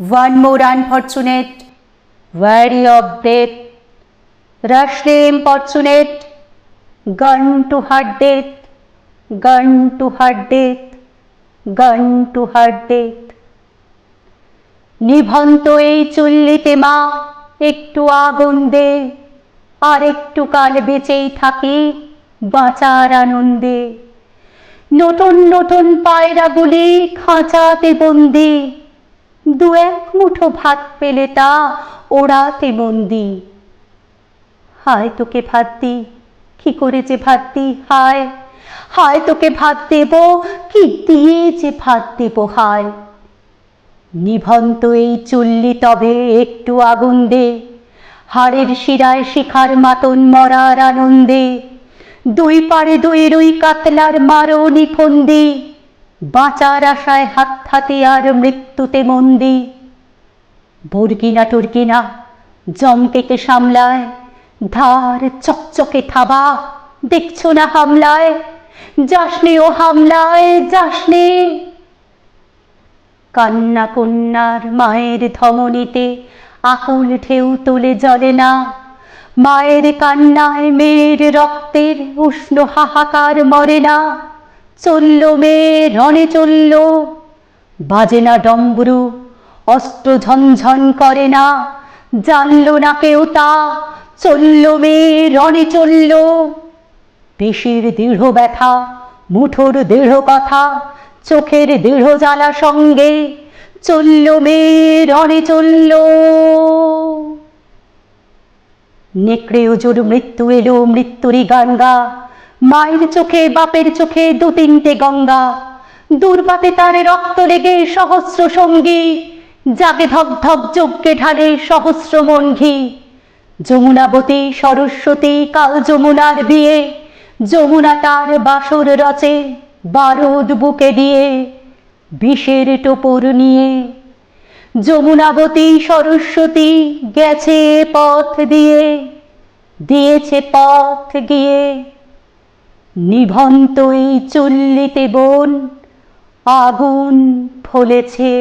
one more unfortunate, weary of death, rashly importunate, gun to her death, gun to her death, gun to her death. নিভন্ত এই চুল্লিতে মা একটু আগুন দে আর একটু কাল বেঁচেই থাকি বাঁচার আনন্দে নতুন নতুন পায়রাগুলি খাঁচাতে বন্দি দু এক মুঠো ভাত পেলে তা ওড়াতে বন্দি হায় তোকে ভাত দি কি করে যে ভাত দি হায়। হায় তোকে ভাত দেব, কি দিয়ে যে ভাত দেব, হায়। নিভন্ত এই চুল্লি তবে একটু আগুন দে, হাড়ের শিরায় শিখার মাতন মরার আনন্দে। দুই পারে দুই রুই কাতলার মারো নিফন্দি বাঁচার আশায় হাত হাতে আর মৃত্যুতে মন্দি বর্গিনা টর্গিনা জমকেকে সামলায়, ধার চকচকে থাবা, দেখছ না হামলায়? যাসনে ও হামলায়, যাসনে। কান্না কন্যার মায়ের ধমনীতে আকুল ঢেউ তুলে জ্বলে না। মায়ের কান্নায় মেয়ের রক্তের উষ্ণ হাহাকার মরে না। চলল মেয়ে রণে চলল। বাজে না ডম্বরু, অস্ত্র ঝনঝন করে না, জানল না কেউ তা। চলল মেয়ে রণে চলল। পেশির দৃঢ় ব্যথা, মুঠোর দৃঢ় কথা, চোখের দৃঢ় জ্বালা সঙ্গে চলল মেয়ে রণে চলল। নেকড়ে ওজোর মৃত্যু এলো, মৃত্যুরই গাঙ্গা মায়ের চোখে, বাপের চোখে দু তিনটে গঙ্গা। দুর্বাতে তার রক্ত লেগে সহস্র সঙ্গী। যাকে ধক ধক যজ্ঞে ঢালে সহস্র মনঘি যমুনাবতী, সরস্বতী, কাল যমুনার বিয়ে। যমুনা তার বাসর রচে, বারুদ বুকে দিয়ে। বিষের টোপর নিয়ে। যমুনাবতী, সরস্বতী গেছে পথ দিয়ে। দিয়েছে পথ গিয়ে। নিভন্ত এই চুল্লিতে বন আগুন ফলেছে